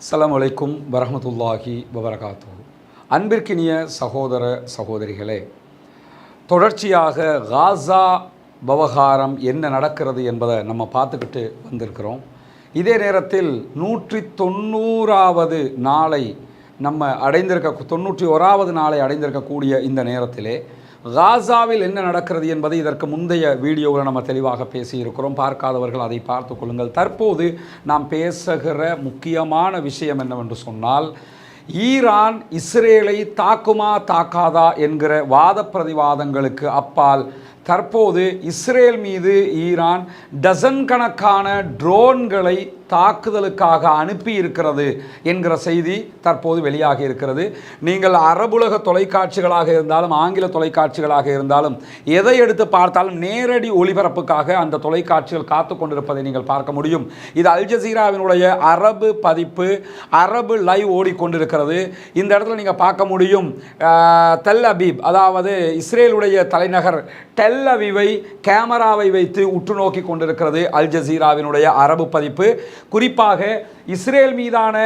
அஸ்ஸலாமு அலைக்கும் வரமத்துல்லாஹி வபரகாத்து அன்பிற்கினிய சகோதர சகோதரிகளே தொடர்ச்சியாக காசா விவகாரம் என்ன நடக்கிறது என்பதை நம்ம பார்த்துக்கிட்டு வந்திருக்கிறோம். இதே நேரத்தில் நூற்றி தொண்ணூறாவது நாளை நம்ம அடைந்திருக்க தொண்ணூற்றி ஓராவது நாளை அடைந்திருக்கக்கூடிய இந்த நேரத்திலே காசாவில் என்ன நடக்கிறது என்பதை இதற்கு முந்தைய வீடியோவில் நம்ம தெளிவாக பேசியிருக்கிறோம். பார்க்காதவர்கள் அதை பார்த்து கொள்ளுங்கள். தற்போது நாம் பேசுகிற முக்கியமான விஷயம் என்னவென்று சொன்னால் ஈரான் இஸ்ரேலை தாக்குமா தாக்காதா என்கிற வாத பிரதிவாதங்களுக்கு அப்பால் தற்போது இஸ்ரேல் மீது ஈரான் டசன் கணக்கான ட்ரோன்களை தாக்குதலுக்காக அனுப்பி இருக்கிறது என்கிற செய்தி தற்போது வெளியாகி இருக்கிறது. நீங்கள் அரபுலக தொலைக்காட்சிகளாக இருந்தாலும் ஆங்கில தொலைக்காட்சிகளாக இருந்தாலும் எதை எடுத்து பார்த்தாலும் நேரடி ஒளிபரப்புக்காக அந்த தொலைக்காட்சிகள் காத்து கொண்டிருப்பதை நீங்கள் பார்க்க முடியும். இது அல் ஜசீராவினுடைய அரபு பதிப்பு அரபு லைவ் ஓடிக்கொண்டிருக்கிறது. இந்த இடத்துல நீங்கள் பார்க்க முடியும் தெல் அபீப் அதாவது இஸ்ரேலுடைய தலைநகர் டெல் அவிவை கேமராவை வைத்து உற்று நோக்கி கொண்டிருக்கிறது அல் ஜசீராவினுடைய அரபு பதிப்பு. குறிப்பாக இஸ்ரேல் மீதான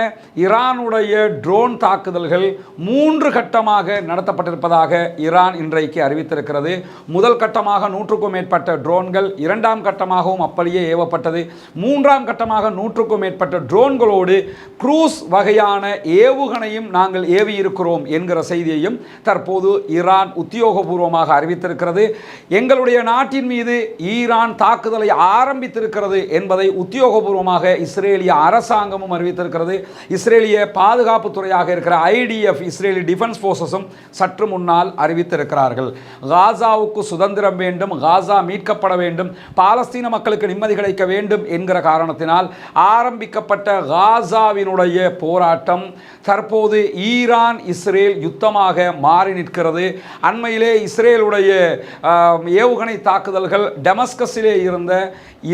ஈரானுடைய ட்ரோன் தாக்குதல்கள் மூன்று கட்டமாக நடத்தப்பட்டிருப்பதாக ஈரான் இன்றைக்கு அறிவித்திருக்கிறது. முதல் கட்டமாக நூற்றுக்கும் மேற்பட்ட ட்ரோன்கள் இரண்டாம் கட்டமாகவும் அப்படியே ஏவப்பட்டது. மூன்றாம் கட்டமாக நூற்றுக்கும் மேற்பட்ட ட்ரோன்களோடு க்ரூஸ் வகையான ஏவுகணையும் நாங்கள் ஏவியிருக்கிறோம் என்கிற செய்தியையும் தற்போது ஈரான் உத்தியோகபூர்வமாக அறிவித்திருக்கிறது. எங்களுடைய நாட்டின் மீது ஈரான் தாக்குதலை ஆரம்பித்திருக்கிறது என்பதை உத்தியோகபூர்வமாக இஸ்ரேலிய அரசாங்கம் அரசாங்கமும் அறிவித்திருக்கிறது. இஸ்ரேலிய பாதுகாப்பு துறையாக இருக்கிற ஐடிஎஃப் இஸ்ரேலி டிஃபென்ஸ் ஃபோர்ஸஸும் சற்று முன்னால் அறிவித்திருக்கிறார்கள். காசாவுக்கு சுதந்திரம் வேண்டும் காசா மீட்கப்பட வேண்டும் பாலஸ்தீன மக்களுக்கு நிம்மதி கிடைக்க வேண்டும் என்கிற காரணத்தினால் ஆரம்பிக்கப்பட்ட காசாவினுடைய போராட்டம் தற்போது ஈரான் இஸ்ரேல் யுத்தமாக மாறி நிற்கிறது. அண்மையிலே இஸ்ரேலுடைய ஏவுகணை தாக்குதல்கள் டெமஸ்கஸிலே இருந்த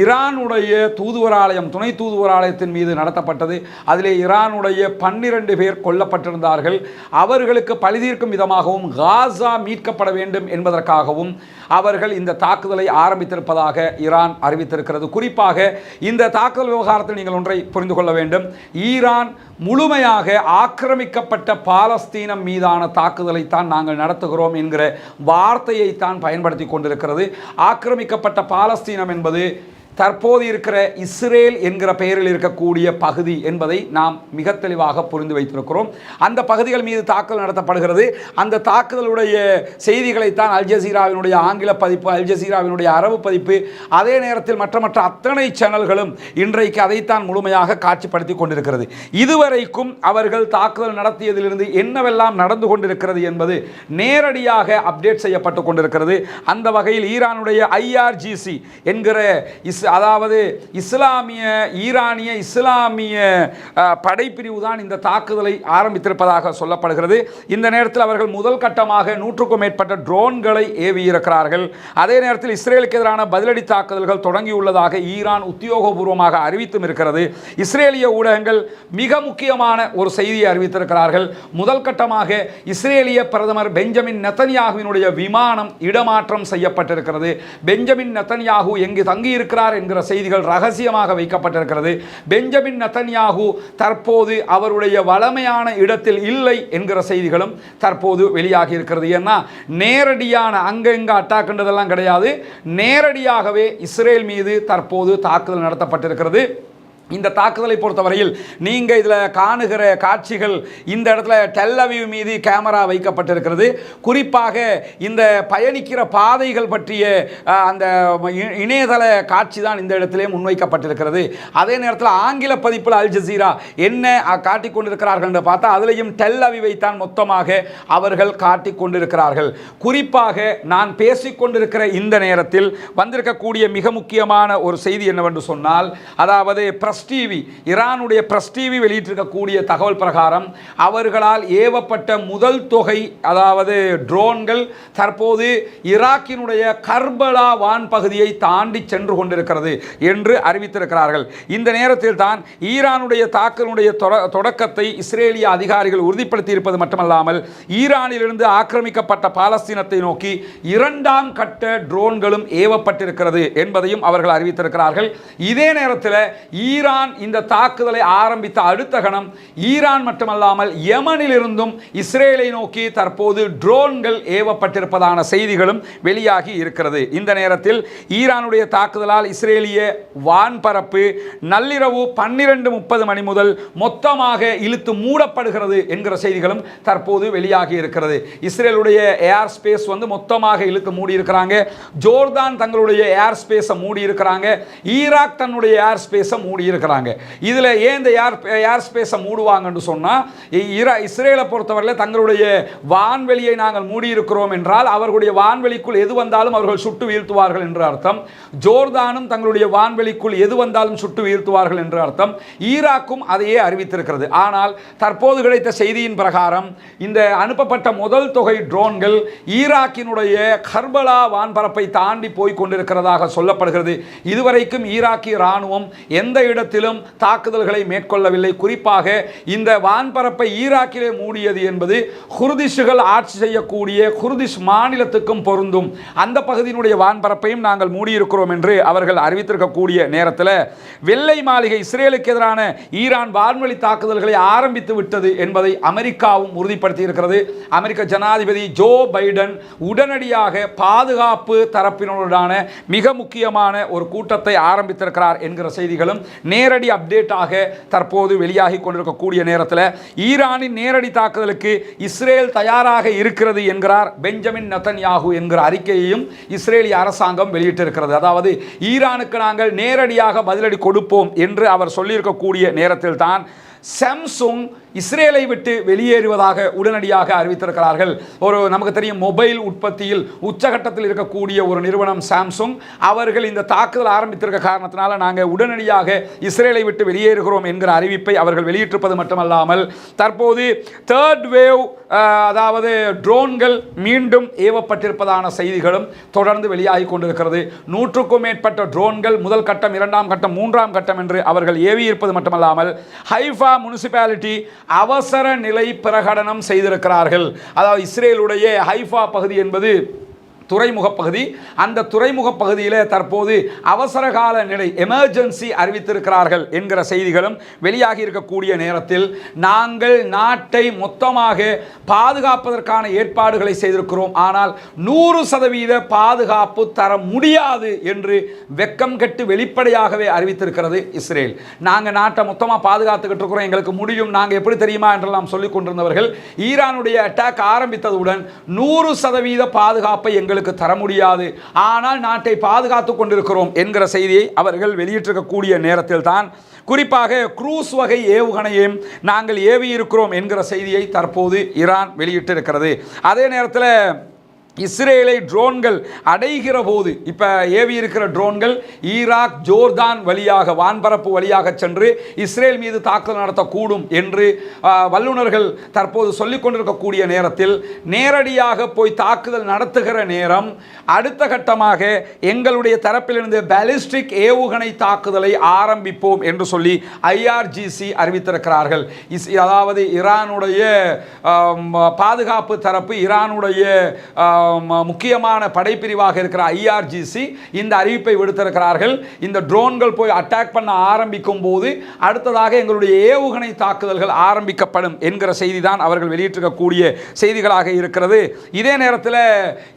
ஈரானுடைய தூதுவராலயம் துணை தூதுவராலயத்தின் மீது நடத்தப்பட்டது அதிலே ஈரானுடைய பன்னிரண்டு பேர் கொல்லப்பட்டிருந்தார்கள். அவர்களுக்கு பழிதீர்க்கும் விதமாகவும் காசா மீட்கப்பட வேண்டும் என்பதற்காகவும் அவர்கள் இந்த தாக்குதலை ஆரம்பித்திருப்பதாக ஈரான் அறிவித்திருக்கிறது. குறிப்பாக இந்த தாக்குதல் விவகாரத்தில் நீங்கள் ஒன்றை புரிந்து கொள்ள வேண்டும். ஈரான் முழுமையாக ஆக்கிரமிக்கப்பட்ட பாலஸ்தீனம் மீதான தாக்குதலை தான் நாங்கள் நடத்துகிறோம் என்கிற வார்த்தையை தான் பயன்படுத்தி கொண்டிருக்கிறது. ஆக்கிரமிக்கப்பட்ட பாலஸ்தீனம் என்பது தற்போது இருக்கிற இஸ்ரேல் என்கிற பெயரில் இருக்கக்கூடிய பகுதி என்பதை நாம் மிக தெளிவாக புரிந்து வைத்திருக்கிறோம். அந்த பகுதிகள் மீது தாக்குதல் நடத்தப்படுகிறது. அந்த தாக்குதலுடைய செய்திகளைத்தான் அல் ஜசீராவினுடைய ஆங்கில பதிப்பு அல் ஜசீராவினுடைய அரபு பதிப்பு அதே நேரத்தில் மற்ற மற்ற அத்தனை சேனல்களும் இன்றைக்கு அதைத்தான் முழுமையாக காட்சிப்படுத்தி கொண்டிருக்கிறது. இதுவரைக்கும் அவர்கள் தாக்குதல் நடத்தியதிலிருந்து என்னவெல்லாம் நடந்து கொண்டிருக்கிறது என்பது நேரடியாக அப்டேட் செய்யப்பட்டு கொண்டிருக்கிறது. அந்த வகையில் ஈரானுடைய ஐஆர்ஜிசி என்கிற இஸ் அதாவது இஸ்லாமிய ஈரானிய இஸ்லாமிய படைப்பிரிவு தான் இந்த தாக்குதலை ஆரம்பித்திருப்பதாக சொல்லப்படுகிறது. இந்த நேரத்தில் அவர்கள் முதல் கட்டமாக நூற்றுக்கும் மேற்பட்ட ட்ரோன்களை ஏவியிருக்கிறார்கள். அதே நேரத்தில் இஸ்ரேலுக்கு எதிரான பதிலடி தாக்குதல்கள் தொடங்கியுள்ளதாக ஈரான் உத்தியோகபூர்வமாக அறிவித்தும் இருக்கிறது. இஸ்ரேலிய ஊடகங்கள் மிக முக்கியமான ஒரு செய்தியை அறிவித்திருக்கிறார்கள். முதல் கட்டமாக இஸ்ரேலிய பிரதமர் பெஞ்சமின் நெத்தன்யாகுவினுடைய விமானம் இடமாற்றம் செய்யப்பட்டிருக்கிறது. பெஞ்சமின் நெத்தன்யாகு எங்கு தங்கியிருக்கிறார் என்கிற செய்திகள் ரகசியமாக வைக்கப்பட்டிருக்கிறது. பெஞ்சமின் நத்தன்யாகு தற்போது அவருடைய வளமையான இடத்தில் இல்லை என்கிற செய்திகளும் தற்போது வெளியாகி இருக்கிறது. ஏன்னா நேரடியான அங்க இங்க கிடையாது. நேரடியாகவே இஸ்ரேல் மீது தற்போது தாக்குதல் நடத்தப்பட்டிருக்கிறது. இந்த தாக்குதலை பொறுத்தவரையில் நீங்கள் இதில் காணுகிற காட்சிகள் இந்த இடத்துல டெல்லவியூ மீது கேமரா வைக்கப்பட்டிருக்கிறது. குறிப்பாக இந்த பயணிக்கிற பாதைகள் பற்றிய அந்த இ- இணையதள காட்சி தான் இந்த இடத்திலே முன்வைக்கப்பட்டிருக்கிறது. அதே நேரத்தில் ஆங்கில பதிப்பில் அல் ஜசீரா என்ன அஹ், காட்டிக் கொண்டிருக்கிறார்கள் என்று பார்த்தா அதிலையும் டெல்லவிவை தான் மொத்தமாக அவர்கள் காட்டிக் கொண்டிருக்கிறார்கள். குறிப்பாக நான் பேசிக்கொண்டிருக்கிற இந்த நேரத்தில் வந்திருக்கக்கூடிய மிக முக்கியமான ஒரு செய்தி என்னவென்று சொன்னால் அதாவது பிரஸ் டிவி ஈரானுடைய பிரஸ் டிவி வெளியிட்டிருக்கக்கூடிய தகவல் பிரகாரம் அவர்களால் ஏவப்பட்ட முதல் தொகை அதாவது ட்ரோன்கள் தற்போது ஈராக்கினுடைய கர்பலா வான் பகுதியை தாண்டி சென்று கொண்டிருக்கிறது என்று அறிவித்திருக்கிறார்கள். இந்த நேரத்தில் தான் ஈரானுடைய தாக்கலுடைய தொட- தொடக்கத்தை இஸ்ரேலிய அதிகாரிகள் உறுதிப்படுத்தி இருப்பது மட்டுமல்லாமல் ஈரானிலிருந்து ஆக்கிரமிக்கப்பட்ட பாலஸ்தீனத்தை நோக்கி இரண்டாம் கட்ட ட்ரோன்களும் ஏவப்பட்டிருக்கிறது என்பதையும் அவர்கள் அறிவித்திருக்கிறார்கள். இதே நேரத்தில் ஈரான் ஈரான் இந்த தாக்குதலை ஆரம்பித்த அடுத்த கணம் ஈரான் மட்டுமல்லாமல் யமனிலிருந்தும் இஸ்ரேலை நோக்கி தற்போது ட்ரோன்கள் ஏவப்பட்டிருப்பதான செய்திகளும் வெளியாகி இருக்கிறது. இந்த நேரத்தில் ஈரானுடைய தாக்குதலால் இஸ்ரேலிய வான்பரப்பு நள்ளிரவு பன்னிரண்டு முப்பது மணி முதல் மொத்தமாக இழுத்து மூடப்படுகிறது என்கிற செய்திகளும் தற்போது வெளியாகி இருக்கிறது. இஸ்ரேலுடைய ஏர் ஸ்பேஸ் வந்து மொத்தமாக இழுத்து மூடி இருக்கிறாங்க ஜோர்தான் தங்களுடைய ஏர் ஸ்பேஸை மூடி இருக்கிறாங்க ஈராக் தன்னுடைய ஏர் ஸ்பேஸை மூடி இருக்கிறாங்க. இதில் ஏன் இந்த ஏர் ஏர் ஸ்பேஸை மூடுவாங்கன்னு சொன்னால் ஈரா இஸ்ரேலை பொறுத்தவரையில் தங்களுடைய வான்வெளியை நாங்கள் மூடியிருக்கிறோம் என்றால் அவர்களுடைய வான்வெளிக்குள் எது வந்தாலும் அவர்கள் சுட்டு வீழ்த்துவார்கள் என்று அர்த்தம். ஜோர்தானும் தங்களுடைய வான்வெளிக்குள் எது வந்தாலும் சுட்டு வீழ்த்துவார்கள் என்று அர்த்தம். ஈராக்கும் அதையே அறிவித்திருக்கிறது. ஆனால் தற்போது கிடைத்த செய்தியின் பிரகாரம் இந்த அனுப்பப்பட்ட முதல் தொகை ட்ரோன்கள் ஈராக்கினுடைய கர்பலா வான்பரப்பை தாண்டி போய் கொண்டிருக்கிறதாக சொல்லப்படுகிறது. இதுவரைக்கும் ஈராக்கிய இராணுவம் எந்த இடத்தில் இடத்திலும் தாக்குதல்களை மேற்கொள்ளவில்லை. குறிப்பாக இந்த வான்பரப்பை ஈராக்கிலே மூடியது என்பது குர்திஷுகள் ஆட்சி செய்யக்கூடிய குர்திஷ் மாநிலத்துக்கும் பொருந்தும். அந்த பகுதியினுடைய வான்பரப்பையும் நாங்கள் மூடியிருக்கிறோம் என்று அவர்கள் அறிவித்திருக்கக்கூடிய நேரத்தில் வெள்ளை மாளிகை இஸ்ரேலுக்கு எதிரான ஈரான் வான்வழி தாக்குதல்களை ஆரம்பித்து விட்டது என்பதை அமெரிக்காவும் உறுதிப்படுத்தி இருக்கிறது அமெரிக்க ஜனாதிபதி ஜோ பைடன் உடனடியாக பாதுகாப்பு தரப்பினருடான மிக முக்கியமான ஒரு கூட்டத்தை ஆரம்பித்திருக்கிறார் என்கிற செய்திகளும் நேரடி அப்டேட்டாக தற்போது வெளியாகி கொண்டிருக்கக்கூடிய நேரத்தில் ஈரானின் நேரடி தாக்குதலுக்கு இஸ்ரேல் தயாராக இருக்கிறது என்கிறார் பெஞ்சமின் நத்தன்யாகு என்கிற அறிக்கையையும் இஸ்ரேலிய அரசாங்கம் வெளியிட்டிருக்கிறது. அதாவது ஈரானுக்கு நாங்கள் நேரடியாக பதிலடி கொடுப்போம் என்று அவர் சொல்லியிருக்கக்கூடிய நேரத்தில் தான் சாம்சுங் இஸ்ரேலை விட்டு வெளியேறுவதாக உடனடியாக அறிவித்திருக்கிறார்கள். ஒரு நமக்கு தெரியும் மொபைல் உற்பத்தியில் உச்சகட்டத்தில் இருக்கக்கூடிய ஒரு நிறுவனம் சாம்சுங். அவர்கள் இந்த தாக்குதல் ஆரம்பித்திருக்க காரணத்தினால நாங்கள் உடனடியாக இஸ்ரேலை விட்டு வெளியேறுகிறோம் என்கிற அறிவிப்பை அவர்கள் வெளியிட்டிருப்பது மட்டுமல்லாமல் தற்போது தேர்ட் வேவ் அதாவது ட்ரோன்கள் மீண்டும் ஏவப்பட்டிருப்பதான செய்திகளும் தொடர்ந்து வெளியாகி கொண்டிருக்கிறது. நூற்றுக்கும் மேற்பட்ட ட்ரோன்கள் முதல் கட்டம் இரண்டாம் கட்டம் மூன்றாம் கட்டம் என்று அவர்கள் ஏவியிருப்பது மட்டுமல்லாமல் ஹைஃபா முனிசிபாலிட்டி அவசர நிலை பிரகடனம் செய்திருக்கிறார்கள். அதாவது இஸ்ரேலுடைய ஹைஃபா பகுதி என்பது துறைமுக பகுதி அந்த துறைமுக பகுதியில் தற்போது அவசர கால நிலை எமர்ஜென்சி அறிவித்திருக்கிறார்கள் என்கிற செய்திகளும் வெளியாகி இருக்கக்கூடிய நேரத்தில் நாங்கள் நாட்டை மொத்தமாக பாதுகாப்பதற்கான ஏற்பாடுகளை செய்திருக்கிறோம். ஆனால் நூறு சதவீத பாதுகாப்பு தர முடியாது என்று வெக்கம் கெட்டு வெளிப்படையாகவே அறிவித்திருக்கிறது இஸ்ரேல். நாங்கள் நாட்டை மொத்தமாக பாதுகாத்துக்கிட்டு இருக்கிறோம். எங்களுக்கு முடியும். நாங்கள் எப்படி தெரியுமா என்றெல்லாம் சொல்லிக் கொண்டிருந்தவர்கள் ஈரானுடைய அட்டாக் ஆரம்பித்ததுடன் நூறு சதவீத பாதுகாப்பை எங்களுக்கு தர முடியாது. ஆனால் நாட்டை பாதுகாத்துக் கொண்டிருக்கிறோம் என்கிற செய்தியை அவர்கள் வெளியிட்டிருக்கக்கூடிய நேரத்தில் தான் குறிப்பாக குரூஸ் வகை ஏவுகணையும் நாங்கள் ஏவியிருக்கிறோம் என்கிற செய்தியை தற்போது ஈரான் வெளியிட்டிருக்கிறது. அதே நேரத்தில் இஸ்ரேலை ட்ரோன்கள் அடைகிற போது இப்போ ஏவி இருக்கிற ட்ரோன்கள் ஈராக் ஜோர்தான் வழியாக வான்பரப்பு வழியாக சென்று இஸ்ரேல் மீது தாக்குதல் நடத்தக்கூடும் என்று வல்லுநர்கள் தற்போது சொல்லிக் கொண்டிருக்கக்கூடிய நேரத்தில் நேரடியாக போய் தாக்குதல் நடத்துகிற நேரம் அடுத்த கட்டமாக எங்களுடைய தரப்பிலிருந்து பாலிஸ்டிக் ஏவுகணை தாக்குதலை ஆரம்பிப்போம் என்று சொல்லி ஐஆர்ஜிசி அறிவித்திருக்கிறார்கள். இஸ் அதாவது ஈரானுடைய பாதுகாப்பு தரப்பு ஈரானுடைய முக்கியமான படைப்பிரிவாக இருக்கிற ஐஆர்ஜிசி இந்த அறிவிப்பை விடுத்திருக்கிறார்கள். இந்த ட்ரோன்கள் போய் அட்டாக் பண்ண ஆரம்பிக்கும் போது அடுத்ததாக எங்களுடைய ஏவுகணை தாக்குதல்கள் ஆரம்பிக்கப்படும் என்கிற செய்தி தான் அவர்கள் வெளியிட்டிருக்கக்கூடிய செய்திகளாக இருக்கிறது. இதே நேரத்தில்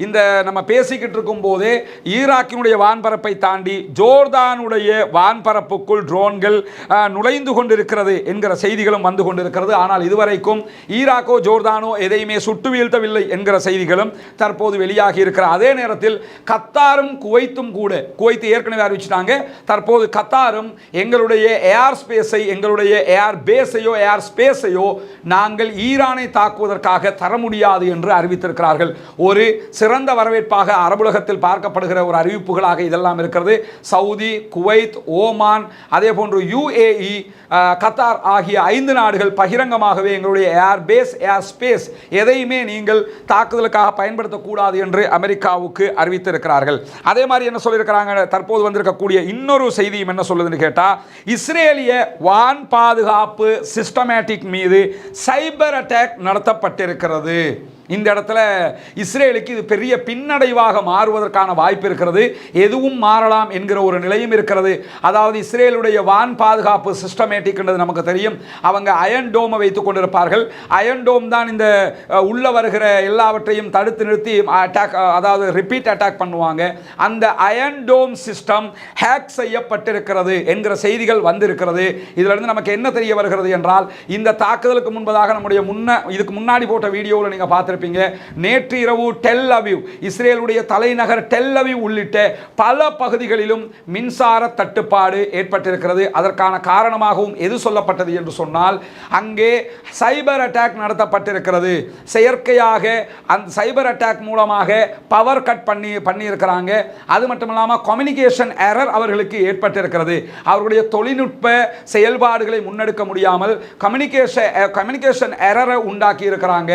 இந்த நம்ம பேசிக்கிட்டு இருக்கும் போதே ஈராக்கினுடைய வான்பரப்பை தாண்டி ஜோர்தானுடைய வான்பரப்புக்குள் ட்ரோன்கள் நுழைந்து கொண்டிருக்கிறது என்கிற செய்திகளும் வந்து கொண்டிருக்கிறது. ஆனால் இதுவரைக்கும் ஈராக்கோ ஜோர்தானோ எதையுமே சுட்டு வீழ்த்தவில்லை என்கிற செய்திகளும் தற்போது வெளியாகி இருக்கிற அதே நேரத்தில் கத்தாரும் குவைத்தும் கூட குவைத்து ஏற்கனவே அறிவிச்சிட்டாங்க. தற்போது கத்தாரும் எங்களுடைய ஏர் ஸ்பேஸை எங்களுடைய ஏர் பேஸையோ ஏர் ஸ்பேஸையோ நாங்கள் ஈரானை தாக்குவதற்காக தர முடியாது என்று அறிவித்திருக்கிறார்கள். ஒரு சிறந்த வரவேற்பாக அரபுலகத்தில் பார்க்கப்படுகிற ஒரு அறிவிப்புகளாக இதெல்லாம் இருக்கிறது. சவுதி குவைத் ஓமான் அதே போன்று யுஏஇ கத்தார் ஆகிய ஐந்து நாடுகள் பகிரங்கமாகவே எங்களுடைய ஏர் பேஸ் ஏர் ஸ்பேஸ் எதையுமே நீங்கள் தாக்குதலுக்காக பயன்படுத்தக்கூடாது கூடாது என்று அமெரிக்காவுக்கு அறிவித்திருக்கிறார்கள். அதே மாதிரி என்ன சொல்லியிருக்கிறாங்க? தற்போது வந்திருக்கக்கூடிய இன்னொரு செய்தியும் என்ன சொல்லுதுன்னு கேட்டால் இஸ்ரேலிய வான் பாதுகாப்பு சிஸ்டமேட்டிக் மீது சைபர் அட்டாக் நடத்தப்பட்டிருக்கிறது. இந்த இடத்துல இஸ்ரேலுக்கு இது பெரிய பின்னடைவாக மாறுவதற்கான வாய்ப்பு இருக்கிறது. எதுவும் மாறலாம் என்கிற ஒரு நிலையும் இருக்கிறது. அதாவது இஸ்ரேலுடைய வான் பாதுகாப்பு சிஸ்டமேட்டிக்ன்றது நமக்கு தெரியும். அவங்க அயன் டோமை வைத்துக் கொண்டிருப்பார்கள். அயன் டோம் தான் இந்த உள்ளே உள்ள வருகிற எல்லாவற்றையும் தடுத்து நிறுத்தி அட்டாக் அதாவது ரிப்பீட் அட்டாக் பண்ணுவாங்க. அந்த அயன் டோம் சிஸ்டம் ஹேக் செய்யப்பட்டிருக்கிறது என்கிற செய்திகள் வந்திருக்கிறது. இதிலிருந்து நமக்கு என்ன தெரிய வருகிறது என்றால் இந்த தாக்குதலுக்கு முன்பதாக நம்முடைய முன்ன இதுக்கு முன்னாடி போட்ட வீடியோவில் நீங்கள் பார்த்துருப்பீங்க. நேற்று இரவு டெல் அவிவ் இஸ்ரேலுடைய தலைநகர் டெல் அவிவ் உள்ளிட்ட பல பகுதிகளிலும் மின்சார தட்டுப்பாடு ஏற்பட்டிருக்கிறது. அதற்கான காரணமாகவும் எது சொல்லப்பட்டது என்று சொன்னால் அங்கே சைபர் அட்டாக் நடத்தப்பட்டிருக்கிறது. செயற்கையாக அந்த சைபர் அட்டாக் மூலமாக பவர் கட் பண்ணி பண்ணியிருக்கிறாங்க. அது மட்டும் இல்லாமல் கம்யூனிகேஷன் எரர் அவர்களுக்கு ஏற்பட்டிருக்கிறது. அவர்களுடைய தொழில்நுட்ப செயல்பாடுகளை முன்னெடுக்க முடியாமல் கம்யூனிகேஷன் கம்யூனிகேஷன் எரரை உண்டாக்கி இருக்கிறாங்க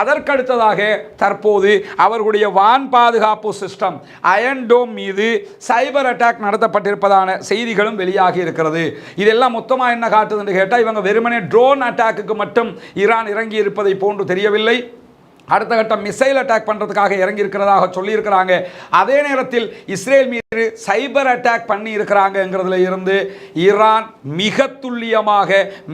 அதற்கு அடுத்ததாக தற்போது அவர்களுடைய வான் பாதுகாப்பு சிஸ்டம் அயன்டோம் மீது சைபர் அட்டாக் நடத்தப்பட்டிருப்பதான செய்திகளும் வெளியாகி இருக்கிறது. இதெல்லாம் மொத்தமாக என்ன காட்டுதுன்னு கேட்டால் இவங்க வெறுமனே ட்ரோன் அட்டாக்குக்கு மட்டும் ஈரான் இறங்கி இருப்பதை போன்று தெரியவில்லை. அடுத்த கட்டம் மிசைல் அட்டாக் பண்ணுறதுக்காக இறங்கி இருக்கிறதாக சொல்லியிருக்கிறாங்க. அதே நேரத்தில் இஸ்ரேல் மீது சைபர் அட்டாக் பண்ணி இருக்கிறாங்கங்கிறதுல இருந்து ஈரான் மிக துல்லியமாக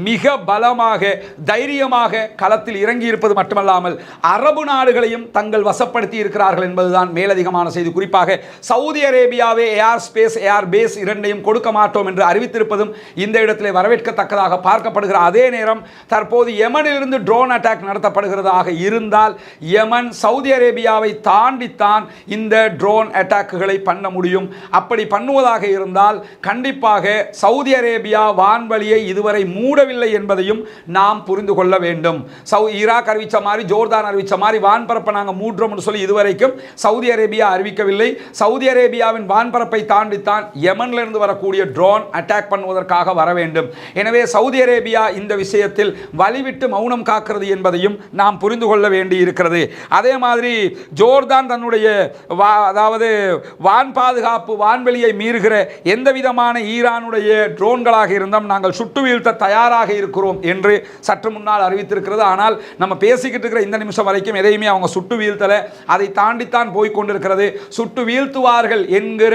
மிக பலமாக தைரியமாக களத்தில் இறங்கி இருப்பது மட்டுமல்லாமல் அரபு நாடுகளையும் தங்கள் வசப்படுத்தி இருக்கிறார்கள் என்பதுதான் மேலதிகமான செய்தி. குறிப்பாக சவுதி அரேபியாவே ஏர் ஸ்பேஸ் ஏர் பேஸ் இரண்டையும் கொடுக்க மாட்டோம் என்று அறிவித்திருப்பதும் இந்த இடத்திலே வரவேற்கத்தக்கதாக பார்க்கப்படுகிற அதே நேரம் தற்போது எமனிலிருந்து ட்ரோன் அட்டாக் நடத்தப்படுகிறதாக இருந்தால் யமன் சவுதி அரேபியாவை தாண்டித்தான் இந்த ட்ரோன் அட்டாக்குகளை பண்ண முடியும். அப்படி பண்ணுவதாக இருந்தால் கண்டிப்பாக சவுதி அரேபியா வான்வழியை இதுவரை மூடவில்லை என்பதையும் நாம் புரிந்து கொள்ள வேண்டும். சவு ஈராக் அறிவித்த மாதிரி ஜோர்தான் அறிவித்த மாதிரி வான்பரப்பை நாங்கள் மூடுறோம்னு சொல்லி இதுவரைக்கும் சவுதி அரேபியா அறிவிக்கவில்லை. சவுதி அரேபியாவின் வான்பரப்பை தாண்டித்தான் யமனிலிருந்து வரக்கூடிய ட்ரோன் அட்டாக் பண்ணுவதற்காக வர வேண்டும். எனவே சவுதி அரேபியா இந்த விஷயத்தில் வழிவிட்டு மௌனம் காக்கிறது என்பதையும் நாம் புரிந்து கொள்ள வேண்டியிருக்கும் இருக்கிறது. அதே மாதிரி ஜோர்தான் தன்னுடைய வா அதாவது வான் பாதுகாப்பு வான்வெளியை மீறுகிற எந்த விதமான ஈரானுடைய ட்ரோன்களாக இருந்தும் நாங்கள் சுட்டு வீழ்த்த தயாராக இருக்கிறோம் என்று சற்று முன்னால் அறிவித்திருக்கிறது. ஆனால் நம்ம பேசிக்கிட்டு இருக்கிற இந்த நிமிஷம் வரைக்கும் எதையுமே அவங்க சுட்டு வீழ்த்தலை. அதை தாண்டித்தான் போய் கொண்டிருக்கிறது. சுட்டு வீழ்த்துவார்கள் என்கிற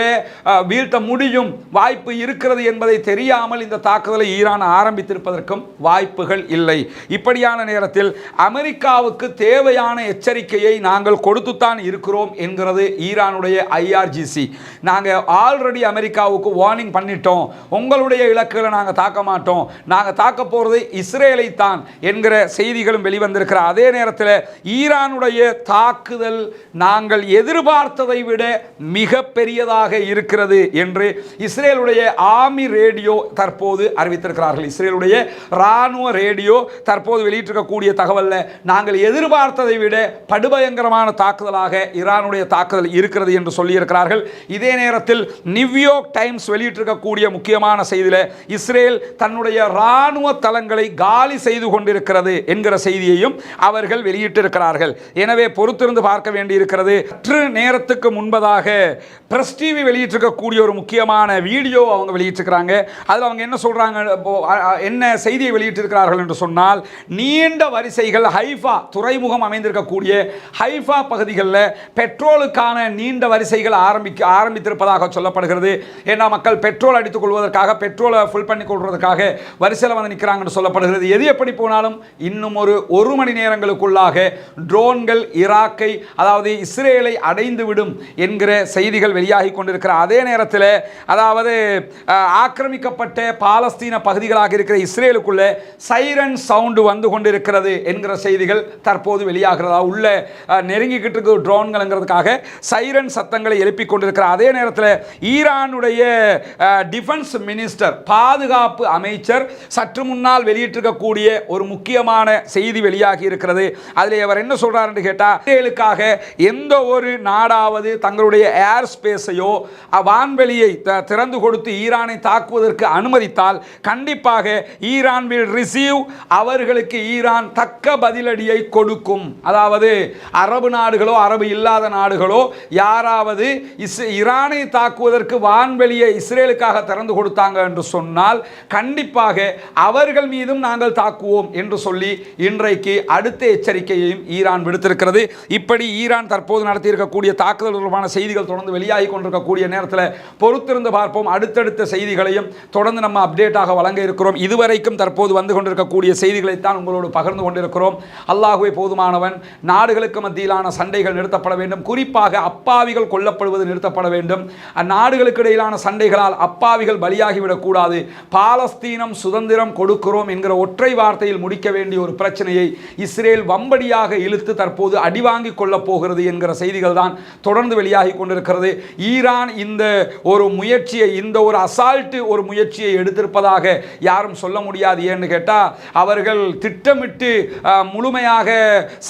வீழ்த்த முடியும் வாய்ப்பு இருக்கிறது என்பதை தெரியாமல் இந்த தாக்குதலை ஈரான் ஆரம்பித்திருப்பதற்கும் வாய்ப்புகள் இல்லை. இப்படியான நேரத்தில் அமெரிக்காவுக்கு தேவையான எச்சரிக்கையை நாங்கள் கொடுத்துத்தான் இருக்கிறோம் என்கிறது ஈரானுடைய ஐஆர்ஜிசி. நாங்கள் ஆல்ரெடி அமெரிக்காவுக்கு வார்னிங் பண்ணிட்டோம். உங்களுடைய இலக்குகளை நாங்கள் தாக்க மாட்டோம். நாங்கள் தாக்க போகிறது இஸ்ரேலை தான் என்கிற செய்திகளும் வெளிவந்திருக்கிற அதே நேரத்தில் ஈரானுடைய தாக்குதல் நாங்கள் எதிர்பார்த்ததை விட மிக பெரியதாக இருக்கிறது என்று இஸ்ரேலுடைய ஆர்மி ரேடியோ தற்போது அறிவித்திருக்கிறார்கள். இஸ்ரேலுடைய இராணுவ ரேடியோ தற்போது வெளியிட்டிருக்கக்கூடிய தகவலில் நாங்கள் எதிர்பார்த்ததை விட படுபயங்கரமான தாக்குதலாக ஈரானுடைய தாக்குதல் இருக்கிறது என்று சொல்லியிருக்கிறார்கள். இதே நேரத்தில் நியூயோர்க் டைம்ஸ் வெளியிட்டிருக்கக்கூடிய முக்கியமான செய்தியில் இஸ்ரேல் தன்னுடைய இராணுவ தளங்களை காலி செய்து கொண்டிருக்கிறது என்கிற செய்தியையும் அவர்கள் வெளியிட்டிருக்கிறார்கள். எனவே பொறுத்திருந்து பார்க்க வேண்டியிருக்கிறது. சற்று நேரத்துக்கு முன்பதாக பிரஸ் டிவி வெளியிட்டிருக்கக்கூடிய ஒரு முக்கியமான வீடியோ அவங்க வெளியிட்டிருக்கிறாங்க. அதில் அவங்க என்ன சொல்றாங்க என்ன செய்தியை வெளியிட்டிருக்கிறார்கள் என்று சொன்னால் நீண்ட வரிசைகள் ஹைஃபா துறைமுகம் அமைந்திருக்கக்கூடிய ஹைஃபா பகுதிகளில் பெட்ரோலுக்கான நீண்ட வரிசைகள் ஆரம்பிக்க ஆரம்பித்திருப்பதாக சொல்லப்படுகிறது. ஏன்னா மக்கள் பெட்ரோல் அடித்துக் கொள்வதற்காக பெட்ரோலை ஃபில் பண்ணி கொள்வதற்காக வரிசையில் வந்து நிற்கிறாங்கன்னு சொல்லப்படுகிறது. எது எப்படி போனாலும் இன்னும் ஒரு ஒரு மணி நேரங்களுக்குள்ளாக ட்ரோன்கள் ஈராக்கை அதாவது இஸ்ரேலை அடைந்து விடும் என்கிற செய்திகள் வெளியாகி கொண்டிருக்கிற அதே நேரத்தில் அதாவது ஆக்கிரமிக்கப்பட்ட பாலஸ்தீன பகுதிகளாக இருக்கிற இஸ்ரேலுக்குள்ளே சைரன் சவுண்டு வந்து கொண்டிருக்கிறது என்கிற செய்திகள் தற்போது வெளியாக வெளியாகிறதா? உள்ள நெருங்கிக்கிட்டு இருக்கு ட்ரோன்களுங்கிறதுக்காக சைரன் சத்தங்களை எழுப்பி கொண்டிருக்கிற அதே நேரத்தில் ஈரானுடைய டிஃபென்ஸ் மினிஸ்டர் பாதுகாப்பு அமைச்சர் சற்று முன்னால் வெளியிட்டிருக்கக்கூடிய ஒரு முக்கியமான செய்தி வெளியாகி இருக்கிறது. அதில் அவர் என்ன சொல்றாருன்னு கேட்டால் இஸ்ரேலுக்காக எந்த ஒரு நாடாவது தங்களுடைய ஏர் ஸ்பேஸையோ வான்வெளியை த- திறந்து கொடுத்து ஈரானை தாக்குவதற்கு அனுமதித்தால் கண்டிப்பாக ஈரான் வில் ரிசீவ் அவர்களுக்கு ஈரான் தக்க பதிலடியை கொடுக்கும். அதாவது அரபு நாடுகளோ அரபு இல்லாத நாடுகளோ யாராவது இஸ் ஈரானை தாக்குவதற்கு வான்வெளியை இஸ்ரேலுக்காக திறந்து கொடுத்தாங்க என்று சொன்னால் கண்டிப்பாக அவர்கள் மீதும் நாங்கள் தாக்குவோம் என்று சொல்லி இன்றைக்கு அடுத்த எச்சரிக்கையையும் ஈரான் விடுத்திருக்கிறது. இப்படி ஈரான் தற்போது நடத்தியிருக்கக்கூடிய தாக்குதல் தொடர்பான செய்திகள் தொடர்ந்து வெளியாகி கொண்டிருக்கக்கூடிய நேரத்தில் பொறுத்திருந்து பார்ப்போம். அடுத்தடுத்த செய்திகளையும் தொடர்ந்து நம்ம அப்டேட்டாக வழங்க இருக்கிறோம். இதுவரைக்கும் தற்போது வந்து கொண்டிருக்கக்கூடிய செய்திகளைத்தான் உங்களோடு பகிர்ந்து கொண்டிருக்கிறோம். அல்லாஹுவே போதுமானவன் நாடுகளுக்கு மத்தியிலான சண்டைகள் நிறுத்தப்பட வேண்டும். குறிப்பாக அப்பாவிகள் கொல்லப்படுவது நிறுத்தப்பட வேண்டும். அந்நாடுகளுக்கு இடையிலான சண்டைகளால் அப்பாவிகள் பலியாகிவிடக்கூடாது பாலஸ்தீனம் சுதந்திரம் கொடுக்கிறோம் என்கிற ஒற்றை வார்த்தையில் முடிக்க வேண்டிய ஒரு பிரச்சனையை இஸ்ரேல் வம்படியாக இழுத்து தற்போது அடிவாங்கிக் கொள்ளப் போகிறது என்கிற செய்திகள் தான் தொடர்ந்து வெளியாகி கொண்டிருக்கிறது. ஈரான் இந்த ஒரு முயற்சியை இந்த ஒரு அசால்ட்டு ஒரு முயற்சியை எடுத்திருப்பதாக யாரும் சொல்ல முடியாது. ஏன்னு கேட்டால் அவர்கள் திட்டமிட்டு முழுமையாக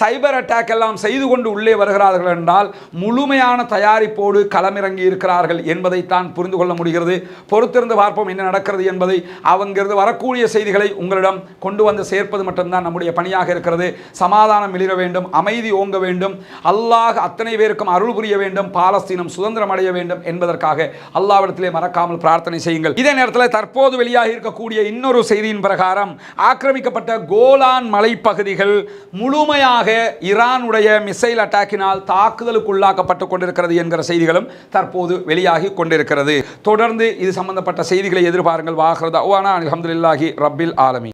சைபர் அட்டாக் எல்லாம் செய்து கொண்டு உள்ளே வருகிறார்கள் என்றால் முழுமையான தயாரிப்போடு களமிறங்கி இருக்கிறார்கள் என்பதைத்தான் புரிந்து கொள்ள முடிகிறது. பொறுத்திருந்து பார்ப்போம் என்ன நடக்கிறது என்பதை. அவங்கிருந்து வரக்கூடிய செய்திகளை உங்களிடம் கொண்டு வந்து சேர்ப்பது மட்டும்தான் நம்முடைய பணியாக இருக்கிறது. சமாதானம் மிளிர வேண்டும் அமைதி ஓங்க வேண்டும் அல்லாஹ் அத்தனை பேருக்கும் அருள் புரிய வேண்டும் பாலஸ்தீனம் சுதந்திரம் அடைய வேண்டும் என்பதற்காக அல்லாவிடத்திலே மறக்காமல் பிரார்த்தனை செய்யுங்கள். இதே நேரத்தில் தற்போது வெளியாகி இருக்கக்கூடிய இன்னொரு செய்தியின் பிரகாரம் ஆக்கிரமிக்கப்பட்ட கோலான் மலைப்பகுதிகள் முழுமையாக ஈரானுடைய மிசைல் அட்டாக்கினால் தாக்குதலுக்குள்ளாக்கப்பட்டு கொண்டிருக்கிறது என்கிற செய்திகளும் தற்போது வெளியாகி கொண்டிருக்கிறது. தொடர்ந்து இது சம்பந்தப்பட்ட செய்திகளை எதிர்பாருங்கள். வாகிறது இல்லாஹி ரப்பில் ஆலமி